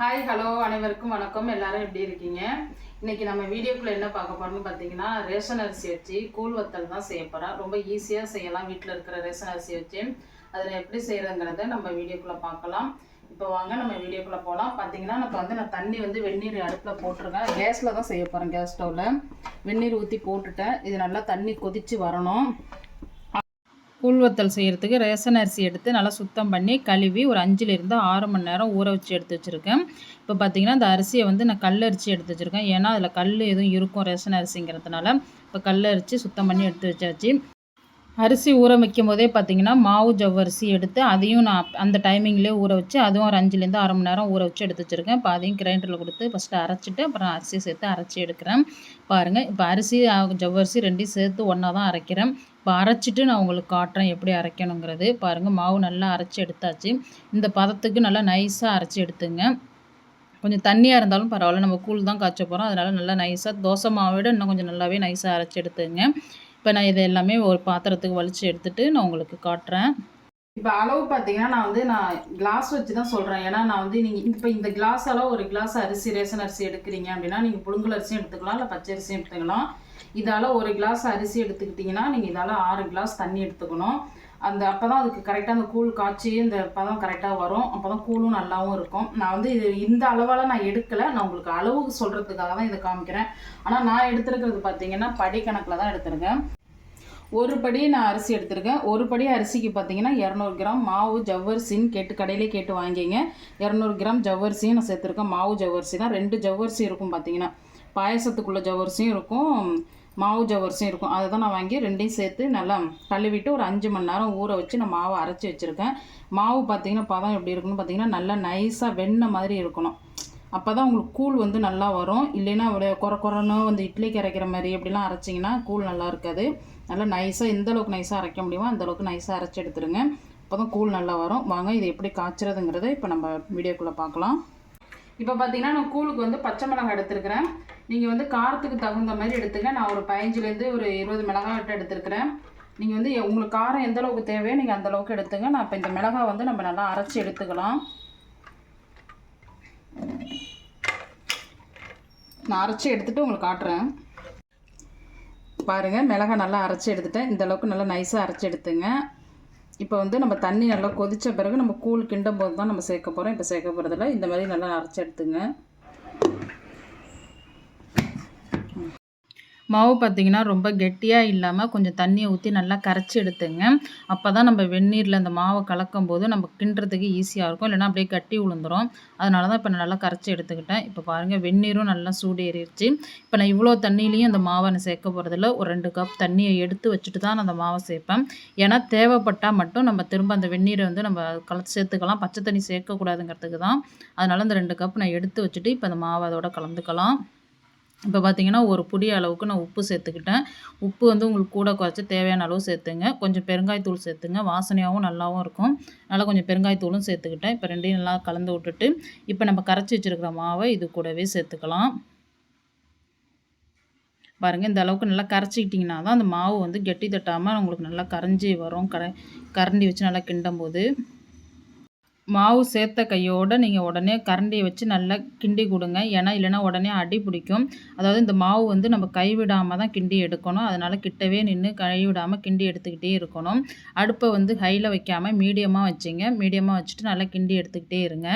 Hi hello அனைவருக்கும் வணக்கம். எல்லாரும் எப்படி இருக்கீங்க? இன்னைக்கு நம்ம வீடியோக்குள்ள என்ன பார்க்க போறோம்னு பார்த்தீங்கன்னா ரேஷன் அரிசி வச்சு கூழ் வத்தல் தான் செய்ய போறோம் ரொம்ப ஈஸியாக செய்யலாம் வீட்டில் இருக்கிற ரேஷன் அரிசி வச்சு. அதில் எப்படி செய்யறதுங்கிறத நம்ம வீடியோக்குள்ள பார்க்கலாம். இப்போ வாங்க நம்ம வீடியோக்குள்ள போகலாம் பார்த்தீங்கன்னா எனக்கு வந்து நான் தண்ணி வந்து வெந்நீர் அடுப்பில் போட்டிருக்கேன். கேஸில் தான் செய்ய போகிறேன் கேஸ் ஸ்டவ்வில் வெந்நீர் ஊற்றி போட்டுட்டேன். இது நல்லா தண்ணி கொதிச்சு வரணும். கூழ்வத்தல் செய்கிறதுக்கு ரேஷன் அரிசி எடுத்து நல்லா சுத்தம் பண்ணி கழுவி ஒரு அஞ்சுலேருந்து ஆறு மணி நேரம் ஊற வச்சு எடுத்து வச்சுருக்கேன். இப்போ பார்த்தீங்கன்னா இந்த அரிசியை வந்து நான் கல் அரிசி எடுத்து வச்சுருக்கேன். ஏன்னா அதில் கல் எதுவும் இருக்கும் ரேஷன் அரிசிங்கிறதுனால. இப்போ கல் அரிசி சுத்தம் பண்ணி எடுத்து வச்சாச்சு. அரிசி ஊற வைக்கும் போதே பார்த்தீங்கன்னா மாவு ஜவ்வரிசி எடுத்து அதையும் நான் அந்த டைமிங்லேயே ஊற வச்சு அதுவும் ஒரு அஞ்சுலேருந்து அரை மணி நேரம் ஊற வச்சு எடுத்து வச்சுருக்கேன். இப்போ அதையும் கிரைண்டரில் கொடுத்து ஃபஸ்ட்டு அரைச்சிட்டு அப்புறம் அரிசி சேர்த்து அரைச்சி எடுக்கிறேன். பாருங்கள் இப்போ அரிசி ஜவ்வரிசி ரெண்டையும் சேர்த்து ஒன்றா தான் அரைக்கிறேன். இப்போ அரைச்சிட்டு நான் உங்களுக்கு காட்டுறேன் எப்படி அரைக்கணுங்கிறது. பாருங்கள் மாவு நல்லா அரைச்சி எடுத்தாச்சு. இந்த பதத்துக்கு நல்லா நைஸாக அரைச்சி எடுத்துங்க. கொஞ்சம் தண்ணியாக இருந்தாலும் பரவாயில்ல. நம்ம கூழ் தான் காய்ச்ச போகிறோம் அதனால் நல்லா நைஸாக தோசை மாவை விட இன்னும் கொஞ்சம் நல்லாவே நைஸாக அரைச்சி எடுத்துங்க. இப்போ நான் இதை எல்லாமே ஒரு பாத்திரத்துக்கு வலிச்சு எடுத்துட்டு நான் உங்களுக்கு காட்டுறேன். இப்போ அளவு பார்த்தீங்கன்னா நான் வந்து நான் கிளாஸ் வச்சு தான் சொல்கிறேன் ஏன்னா நான் வந்து நீங்கள் இப்போ இந்த கிளாஸ் அளவு ஒரு கிளாஸ் அரிசி ரேஷன் அரிசி எடுக்கிறீங்க அப்படின்னா நீங்கள் புழுங்கல் அரிசியும் எடுத்துக்கலாம் இல்லை பச்சை அரிசியும் எடுத்துக்கலாம். இதால் ஒரு கிளாஸ் அரிசி எடுத்துக்கிட்டிங்கன்னா நீங்கள் இதால் ஆறு கிளாஸ் தண்ணி எடுத்துக்கணும். அந்த அப்போ தான் அதுக்கு கரெக்டாக அந்த கூழ் காய்ச்சி இந்த பதம் கரெக்டாக வரும். அப்போ தான் கூழும் நல்லாவும் இருக்கும். நான் வந்து இது இந்த அளவால் நான் எடுக்கலை. நான் உங்களுக்கு அளவு சொல்கிறதுக்காக தான் இதை காமிக்கிறேன். ஆனால் நான் எடுத்துருக்கிறது பார்த்தீங்கன்னா படிக்கணக்கில் தான் எடுத்திருக்கேன். ஒரு படி நான் அரிசி எடுத்திருக்கேன். ஒரு படி அரிசிக்கு பார்த்தீங்கன்னா இரநூறு கிராம் மாவு ஜவ்வரிசின்னு கேட்டு கடையிலே கேட்டு வாங்கிங்க இரநூறு கிராம் ஜவ்வரிசியும் நான் சேர்த்துருக்கேன். மாவு ஜவ்வரிசி தான் ரெண்டு ஜவ்வரிசி இருக்கும் பார்த்தீங்கன்னா பாயசத்துக்குள்ள ஜவ்வரிசியும் இருக்கும். மாவு ஜவ்வரிசியும் இருக்கும். அதை தான் நான் வாங்கி ரெண்டையும் சேர்த்து நல்லா கழுவிட்டு ஒரு அஞ்சு மணி நேரம் ஊற வச்சு நான் மாவை அரைச்சி வச்சுருக்கேன். மாவு பார்த்தீங்கன்னா பதம் எப்படி இருக்குன்னு பார்த்தீங்கன்னா நல்லா நைஸாக வெண்ணெய் மாதிரி இருக்கணும். அப்போ தான் உங்களுக்கு கூழ் வந்து நல்லா வரும். இல்லைன்னா அப்படியே குறை குறைனோ வந்து இட்லி கரைக்கிற மாதிரி எப்படிலாம் அரைச்சிங்கன்னா கூழ் நல்லா இருக்காது. நல்லா நைஸாக எந்த அளவுக்கு நைஸாக அரைக்க முடியுமோ அந்தளவுக்கு நைஸாக அரைச்சி எடுத்துருங்க. அப்போ தான் கூழ் நல்லா வரும். வாங்க இது எப்படி காய்ச்சறதுங்கிறத இப்போ நம்ம வீடியோக்குள்ளே பார்க்கலாம். இப்போ பார்த்தீங்கன்னா நான் கூழுக்கு வந்து பச்சை மிளகாய் எடுத்துருக்கிறேன். நீங்கள் வந்து காரத்துக்கு தகுந்த மாதிரி எடுத்துங்க. நான் ஒரு பதினஞ்சுலேருந்து ஒரு இருபது மிளகாய் விட்டு எடுத்துருக்கிறேன். நீங்கள் வந்து உங்களுக்கு காரம் எந்த அளவுக்கு தேவையோ நீங்கள் அந்தளவுக்கு எடுத்துங்க. நான் இப்போ இந்த மிளகாய் வந்து நம்ம நல்லா அரைச்சி எடுத்துக்கலாம். நான் அரைச்சி எடுத்துகிட்டு உங்களுக்கு காட்டுறேன். பாருங்கள் மிளகாய் நல்லா அரைச்சி எடுத்துட்டேன். இந்த அளவுக்கு நல்லா நைஸாக அரைச்சி எடுத்துங்க. இப்போ வந்து நம்ம தண்ணி நல்லா கொதித்த பிறகு நம்ம கூழ் கிண்டும் போது தான் நம்ம சேர்க்க போகிறோம் இப்போ சேர்க்க போகிறதில்ல இந்த மாதிரி நல்லா அரைச்சி எடுத்துங்க. மாவு பார்த்திங்கன்னா ரொம்ப கெட்டியாக இல்லாமல் கொஞ்சம் தண்ணியை ஊற்றி நல்லா கரைச்சி எடுத்துங்க. அப்போ தான் நம்ம வெந்நீரில் அந்த மாவை கலக்கும் போது நம்ம கிண்டுறதுக்கு ஈஸியாக இருக்கும். இல்லைனா அப்படியே கட்டி விழுந்துரும் அதனால தான் இப்போ நான் நல்லா கரைச்சி எடுத்துக்கிட்டேன். இப்போ பாருங்கள் வெந்நீரும் நல்லா சூடேறிடுச்சு. இப்போ நான் இவ்வளோ தண்ணியிலையும் அந்த மாவை நான் சேர்க்க போகிறதில்ல ஒரு ரெண்டு கப் தண்ணியை எடுத்து வச்சுட்டு தான் நான் அந்த மாவை சேர்ப்பேன். ஏன்னா தேவைப்பட்டால் மட்டும் நம்ம திரும்ப அந்த வெந்நீரை வந்து நம்ம கலந்து சேர்த்துக்கலாம். பச்சை தண்ணி சேர்க்கக்கூடாதுங்கிறதுக்கு தான். அதனால் அந்த ரெண்டு கப் நான் எடுத்து வச்சுட்டு இப்போ அந்த மாவை அதோட கலந்துக்கலாம். இப்போ பார்த்தீங்கன்னா ஒரு புடி அளவுக்கு நான் உப்பு சேர்த்துக்கிட்டேன். உப்பு வந்து உங்களுக்கு கூட குறைச்சி தேவையான அளவு சேர்த்துங்க. கொஞ்சம் பெருங்காயத்தூள் சேர்த்துங்க. வாசனையாகவும் நல்லாவும் இருக்கும். நல்லா கொஞ்சம் பெருங்காயத்தூளும் சேர்த்துக்கிட்டேன். இப்போ ரெண்டையும் நல்லா கலந்து விட்டுட்டு இப்போ நம்ம கரைச்சி வச்சுருக்கிற மாவை இது கூடவே சேர்த்துக்கலாம். பாருங்கள் இந்த அளவுக்கு நல்லா கரைச்சிக்கிட்டிங்கன்னா தான் அந்த மாவு வந்து கெட்டி தட்டாமல் உங்களுக்கு நல்லா கரைஞ்சி வரும். கரை கரண்டி வச்சு நல்லா கிண்டும் போது மாவு சேர்த்த கையோடு நீங்கள் உடனே கரண்டியை வச்சு நல்லா கிண்டி கொடுங்க. ஏன்னா இல்லைன்னா உடனே அடி பிடிக்கும். அதாவது இந்த மாவு வந்து நம்ம கைவிடாமல் தான் கிண்டி எடுக்கணும். அதனால் கிட்டவே நின்று கைவிடாமல் கிண்டி எடுத்துக்கிட்டே இருக்கணும். அடுப்பை வந்து ஹையில் வைக்காமல் மீடியமாக வச்சுங்க. மீடியமாக வச்சுட்டு நல்லா கிண்டி எடுத்துக்கிட்டே இருங்க.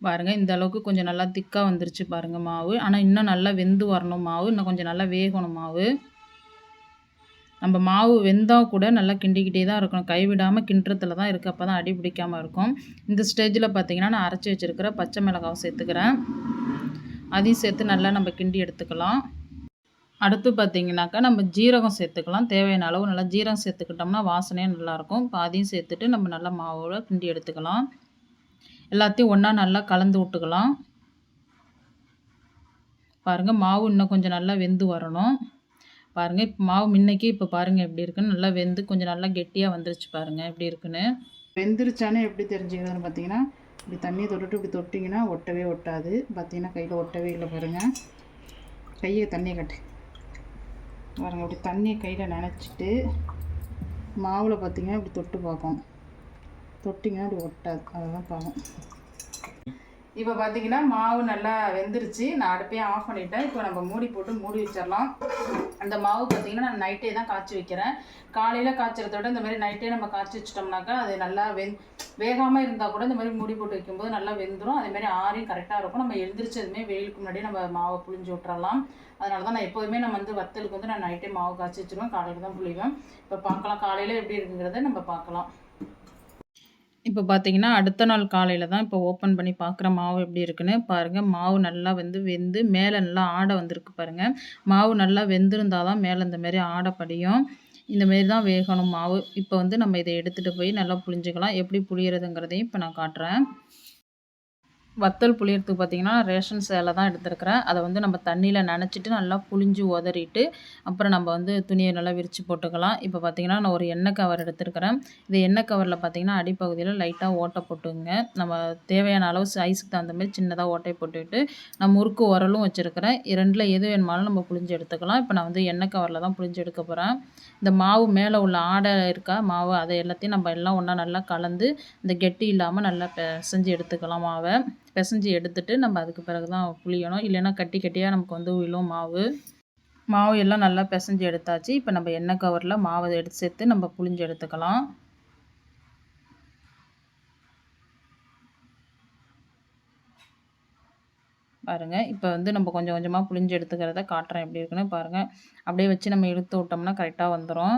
பாருங்கள் இந்த அளவுக்கு கொஞ்சம் நல்லா திக்காக வந்துருச்சு பாருங்கள் மாவு. ஆனால் இன்னும் நல்லா வெந்து வரணும் மாவு. இன்னும் கொஞ்சம் நல்லா வேகணும் மாவு. நம்ம மாவு வெந்தால் கூட நல்லா கிண்டிக்கிட்டே தான் இருக்கணும். கைவிடாமல் கிண்டுறதுல தான் இருக்குது அப்போ தான் அடி பிடிக்காமல் இருக்கும். இந்த ஸ்டேஜில் பார்த்திங்கன்னா நான் அரைச்சி வச்சுருக்கிற பச்சை மிளகாவை சேர்த்துக்கிறேன். அதையும் சேர்த்து நல்லா நம்ம கிண்டி எடுத்துக்கலாம். அடுத்து பார்த்திங்கனாக்கா நம்ம ஜீரகம் சேர்த்துக்கலாம். தேவையான அளவு நல்லா ஜீரகம் சேர்த்துக்கிட்டோம்னா வாசனையும் நல்லாயிருக்கும். இப்போ அதையும் சேர்த்துட்டு நம்ம நல்லா மாவோட கிண்டி எடுத்துக்கலாம். எல்லாத்தையும் ஒன்றா நல்லா கலந்து விட்டுக்கலாம். பாருங்கள் மாவு இன்னும் கொஞ்சம் நல்லா வெந்து வரணும். பாருங்கள் இப்போ மாவு முன்னைக்கு இப்போ பாருங்கள் எப்படி இருக்குன்னு நல்லா வெந்து கொஞ்சம் நல்லா கெட்டியாக வந்துருச்சு பாருங்கள் எப்படி இருக்குன்னு? வெந்துருச்சானே எப்படி தெரிஞ்சுக்கிறதுன்னு பார்த்தீங்கன்னா இப்படி தண்ணியை தொட்டுட்டு இப்படி தொட்டிங்கன்னா ஒட்டவே ஒட்டாது. பார்த்தீங்கன்னா கையில் ஒட்டவே இல்லை பாருங்கள் கையை தண்ணியை கட்டு. பாருங்கள் இப்படி தண்ணியை கையில் நினச்சிட்டு மாவில் பார்த்தீங்கன்னா இப்படி தொட்டு பார்க்கும் தொட்டிங்கன்னா இப்படி ஒட்டாது. அதெல்லாம் பார்க்கும் இப்போ பார்த்தீங்கன்னா மாவு நல்லா வெந்துருச்சு. நான் அடுப்பே ஆஃப் பண்ணிட்டேன். இப்போ நம்ம மூடி போட்டு மூடி வச்சிடலாம். அந்த மாவு பார்த்தீங்கன்னா நான் நைட்டே தான் காய்ச்சி வைக்கிறேன். காலையில் காய்ச்சறத விட இந்த மாதிரி நைட்டே நம்ம காய்ச்சி வச்சிட்டோம்னாக்கா அது நல்லா வெந் வேகாமல் இருந்தால் கூட இந்த மாதிரி மூடி போட்டு வைக்கும்போது நல்லா வெந்துடும் அதேமாதிரி ஆறையும் கரெக்டாக இருக்கும். நம்ம எழுந்திரிச்சதுமே வெயிலுக்கு முன்னாடி நம்ம மாவை புளிஞ்சு விட்றலாம் அதனால தான் நான் எப்போதுமே நம்ம வந்து வத்தலுக்கு வந்து நான் நைட்டே மாவு காய்ச்சி வச்சிருவேன். காலையில் தான் புளிவேன் இப்போ பார்க்கலாம் காலையில் எப்படி இருக்குங்கிறத நம்ம பார்க்கலாம் இப்போ பார்த்தீங்கன்னா அடுத்த நாள் காலையில் தான் இப்போ ஓப்பன் பண்ணி பார்க்குற மாவு எப்படி இருக்குன்னு பாருங்கள் மாவு நல்லா வந்து வெந்து மேலே நல்லா ஆடை வந்திருக்கு பாருங்கள் மாவு நல்லா வெந்திருந்தால் தான் மேலே இந்த மாதிரி ஆடை படியும். இந்தமாரி தான் வேகணும் மாவு. இப்போ வந்து நம்ம இதை எடுத்துகிட்டு போய் நல்லா புளிஞ்சிக்கலாம் எப்படி புளியறதுங்கிறதையும் இப்போ நான் காட்டுறேன். வத்தல் புளியறதுக்கு பார்த்திங்கன்னா ரேஷன் சேலை தான் எடுத்துருக்கிறேன். அதை வந்து நம்ம தண்ணியில் நனைச்சிட்டு நல்லா புளிஞ்சு உதறிட்டு அப்புறம் நம்ம வந்து துணியை நல்லா விரித்து போட்டுக்கலாம். இப்போ பார்த்திங்கன்னா நான் ஒரு எண்ணெய் கவர் எடுத்துருக்கிறேன். இந்த எண்ணெய் கவரில் பார்த்திங்கன்னா அடிப்பகுதியில் லைட்டாக ஓட்டை போட்டுங்க நம்ம தேவையான அளவு சைஸுக்கு தகுந்த மாதிரி சின்னதாக ஓட்டை போட்டுக்கிட்டு நான் முறுக்கு உரலும் வச்சுருக்கிறேன். ரெண்டில் எது வேணுமாலும் நம்ம புளிஞ்சு எடுத்துக்கலாம். இப்போ நான் வந்து எண்ணெய் கவரில் தான் புளிஞ்சு எடுக்க போகிறேன் இந்த மாவு மேலே உள்ள ஆடை இருக்கா மாவு அதை எல்லாத்தையும் நம்ம எல்லாம் ஒன்றா நல்லா கலந்து இந்த கெட்டி இல்லாமல் நல்லா செஞ்சு எடுத்துக்கலாம் மாவை. பிசைஞ்சு எடுத்துட்டு நம்ம அதுக்கு பிறகு தான் புளியணும். இல்லைன்னா கட்டி கட்டியாக நமக்கு வந்து விழும் மாவு. மாவு எல்லாம் நல்லா பிசைஞ்சு எடுத்தாச்சு. இப்போ நம்ம எண்ணெய் கவரில் மாவை எடுத்து சேர்த்து நம்ம புளிஞ்சு எடுத்துக்கலாம். பாருங்கள் இப்போ வந்து நம்ம கொஞ்சம் கொஞ்சமாக புளிஞ்சு எடுத்துக்கிறத காட்டுறேன் எப்படி இருக்குன்னு பாருங்கள் அப்படியே வச்சு நம்ம இழுத்து விட்டோம்னா கரெக்டாக வந்துடும்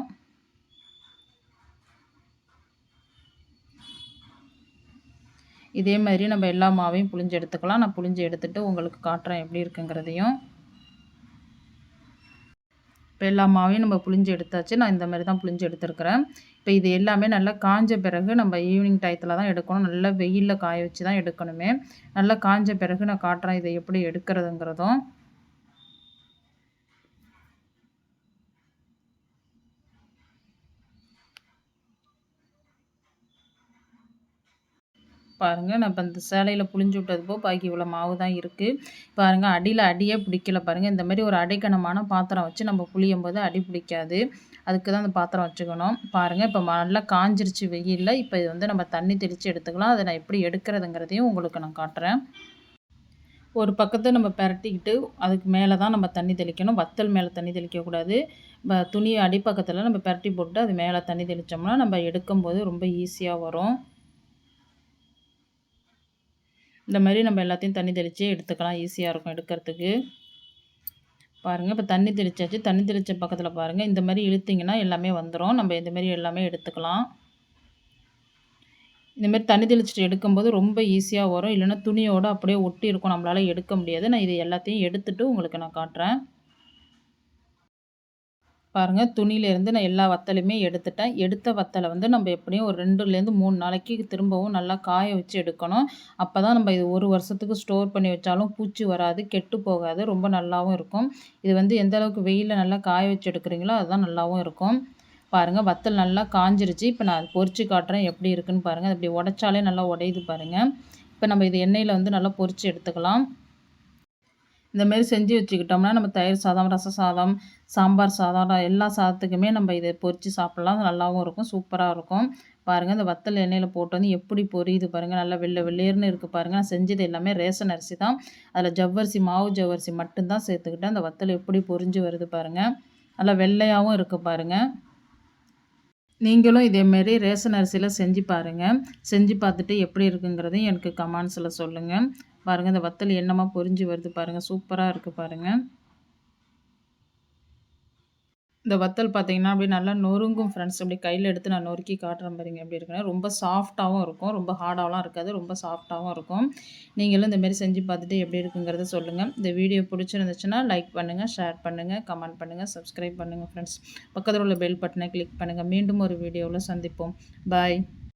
இதே மாதிரி நம்ம எல்லா மாவையும் புளிஞ்சு எடுத்துக்கலாம். நான் புளிஞ்சு எடுத்துகிட்டு உங்களுக்கு காட்டுறேன் எப்படி இருக்குங்கிறதையும். இப்போ எல்லா மாவையும் நம்ம புளிஞ்சு எடுத்தாச்சு. நான் இந்த மாதிரி தான் புளிஞ்சு எடுத்துருக்கிறேன். இப்போ இது எல்லாமே நல்லா காஞ்ச பிறகு நம்ம ஈவினிங் டயத்தில் தான் எடுக்கணும். நல்லா வெயிலில் காய வச்சு தான் எடுக்கணுமே. நல்லா காஞ்ச பிறகு நான் காட்டுறேன் இதை எப்படி எடுக்கிறதுங்கிறதும். பாருங்கள் நான் இப்போ இந்த சேலையில் புளிஞ்சு விட்டது போ பாக்கி இவ்வளோ மாவு தான் இருக்குது பாருங்கள் அடியில் அடியே பிடிக்கல பாருங்கள் இந்த மாதிரி ஒரு அடைக்கணமான பாத்திரம் வச்சு நம்ம புளியும் போது அடி பிடிக்காது. அதுக்கு தான் அந்த பாத்திரம் வச்சுக்கணும். பாருங்கள் இப்போ நல்லா காஞ்சிருச்சு வெயிலில். இப்போ இது வந்து நம்ம தண்ணி தெளித்து எடுத்துக்கலாம். அதை நான் எப்படி எடுக்கிறதுங்கிறதையும் உங்களுக்கு நான் காட்டுறேன். ஒரு பக்கத்தை நம்ம பரட்டிக்கிட்டு அதுக்கு மேலே தான் நம்ம தண்ணி தெளிக்கணும். வத்தல் மேலே தண்ணி தெளிக்கக்கூடாது துணியை அடிப்பக்கத்தில் நம்ம பரட்டி போட்டு அது மேலே தண்ணி தெளித்தோம்னா நம்ம எடுக்கும்போது ரொம்ப ஈஸியாக வரும். இந்த மாதிரி நம்ம எல்லாத்தையும் தண்ணி தெளித்து எடுத்துக்கலாம். ஈஸியாக இருக்கும் எடுக்கிறதுக்கு. பாருங்கள் இப்போ தண்ணி தெளித்தாச்சு தண்ணி தெளித்த பக்கத்தில் பாருங்கள் இந்த மாதிரி இழுத்திங்கன்னா எல்லாமே வந்துடும் நம்ம இந்த மாதிரி எல்லாமே எடுத்துக்கலாம். இந்தமாரி தண்ணி தெளிச்சிட்டு எடுக்கும்போது ரொம்ப ஈஸியாக வரும். இல்லைன்னா துணியோடு அப்படியே ஒட்டி இருக்கும். நம்மளால் எடுக்க முடியாது. நான் இது எல்லாத்தையும் எடுத்துகிட்டு உங்களுக்கு நான் காட்டுறேன். பாருங்கள் துணியிலேருந்து நான் எல்லா வத்தலையுமே எடுத்துட்டேன். எடுத்த வத்தலை வந்து நம்ம எப்படியும் ஒரு ரெண்டுலேருந்து மூணு நாளைக்கு திரும்பவும் நல்லா காய வச்சு எடுக்கணும். அப்போ தான் நம்ம இது ஒரு வருஷத்துக்கு ஸ்டோர் பண்ணி வச்சாலும் பூச்சி வராது கெட்டு போகாது ரொம்ப நல்லாவும் இருக்கும். இது வந்து எந்த அளவுக்கு வெயிலில் நல்லா காய வச்சு எடுக்கிறீங்களோ அதுதான் நல்லாவும் இருக்கும். பாருங்கள் வத்தல் நல்லா காஞ்சிருச்சு. இப்போ நான் பொறிச்சு காட்டுறேன் எப்படி இருக்குன்னு பாருங்கள் அப்படி உடச்சாலே நல்லா உடையுது பாருங்கள் இப்போ நம்ம இது எண்ணெயில் வந்து நல்லா பொறிச்சு எடுத்துக்கலாம். இந்தமாரி செஞ்சு வச்சுக்கிட்டோம்னா நம்ம தயிர் சாதம் ரச சாதம் சாம்பார் சாதம் எல்லா சாதத்துக்குமே நம்ம இதை பொரித்து சாப்பிட்லாம். நல்லாவும் இருக்கும் சூப்பராக இருக்கும். பாருங்கள் இந்த வத்தல் எண்ணெயில் போட்டு வந்து எப்படி பொரியுது பாருங்கள் நல்லா வெள்ளை வெள்ளேர்னு இருக்குது பாருங்கள் நான் செஞ்சது எல்லாமே ரேஷன் அரிசி தான். அதில் ஜவ்வரிசி மாவு ஜவ்வரிசி மட்டும்தான் சேர்த்துக்கிட்டேன். அந்த வத்தல் எப்படி பொரிஞ்சு வருது பாருங்கள் நல்லா வெள்ளையாகவும் இருக்குது பாருங்கள் நீங்களும் இதேமாரி ரேஷன் அரிசியில் செஞ்சு பாருங்கள் செஞ்சு பார்த்துட்டு எப்படி இருக்குங்கிறதையும் எனக்கு கமெண்ட்ஸில் சொல்லுங்கள் பாருங்கள் இந்த வத்தல் என்னமாக பொறிஞ்சு வருது பாருங்கள் சூப்பராக இருக்குது பாருங்கள் இந்த வத்தல் பார்த்தீங்கன்னா அப்படியே நல்லா நொறுங்கும் ஃப்ரெண்ட்ஸ் அப்படி கையில் எடுத்து நான் நொறுக்கி காட்டுற மாதிரிங்க எப்படி இருக்குன்னா. ரொம்ப சாஃப்டாகவும் இருக்கும் ரொம்ப ஹார்டாகலாம் இருக்காது ரொம்ப சாஃப்டாகவும் இருக்கும். நீங்களும் இந்தமாரி செஞ்சு பார்த்துட்டு எப்படி இருக்குங்கிறத சொல்லுங்கள் இந்த வீடியோ பிடிச்சிருந்துச்சுன்னா லைக் பண்ணுங்கள் ஷேர் பண்ணுங்கள் கமெண்ட் பண்ணுங்கள் சப்ஸ்கிரைப் பண்ணுங்கள் ஃப்ரெண்ட்ஸ் பக்கத்தில் உள்ள பெல் பட்டனை கிளிக் பண்ணுங்கள் மீண்டும் ஒரு வீடியோவில் சந்திப்போம். பாய்